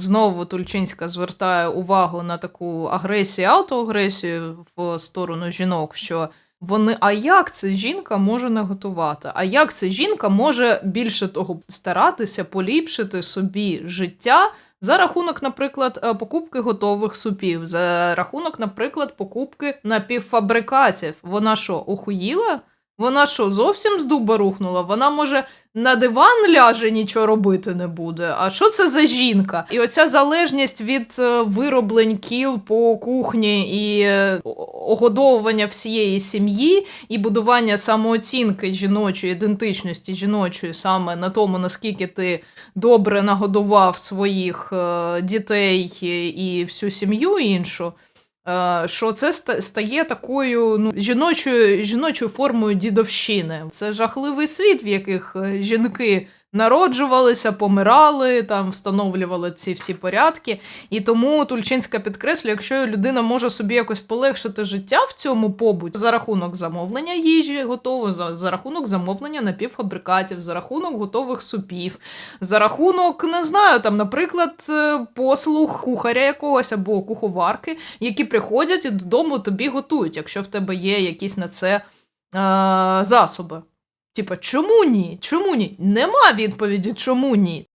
Знову Тульчинська звертає увагу на таку агресію, аутоагресію в сторону жінок, що вони, а як це жінка може не готувати? А як це жінка може більше того старатися поліпшити собі життя за рахунок, наприклад, е, покупки готових супів, за рахунок, наприклад, покупки напівфабрикатів? Вона що, охуїла? Вона що, зовсім з дуба рухнула? Вона може на диван ляже, нічого робити не буде. А що це за жінка? І оця залежність від е, вироблень кіл по кухні і е, огодовування всієї сім'ї, і будування самооцінки жіночої, ідентичності жіночої саме на тому, наскільки ти добре нагодував своїх е, дітей і всю сім'ю іншу. Е, Що це ста- стає такою ну, жіночою, жіночою формою дідовщини. Це жахливий світ, в яких е, жінки народжувалися, помирали, там встановлювали ці всі порядки. І тому Тульчинська підкреслює, якщо людина може собі якось полегшити життя в цьому побуті за рахунок замовлення їжі готової, за, за рахунок замовлення напівфабрикатів, за рахунок готових супів, за рахунок, не знаю, там, наприклад, е, послуг кухаря якогось або куховарки, які приходять і додому тобі готують, якщо в тебе є якісь на це е, засоби. Типа, чому ні? Чому ні? Нема відповіді, чому ні.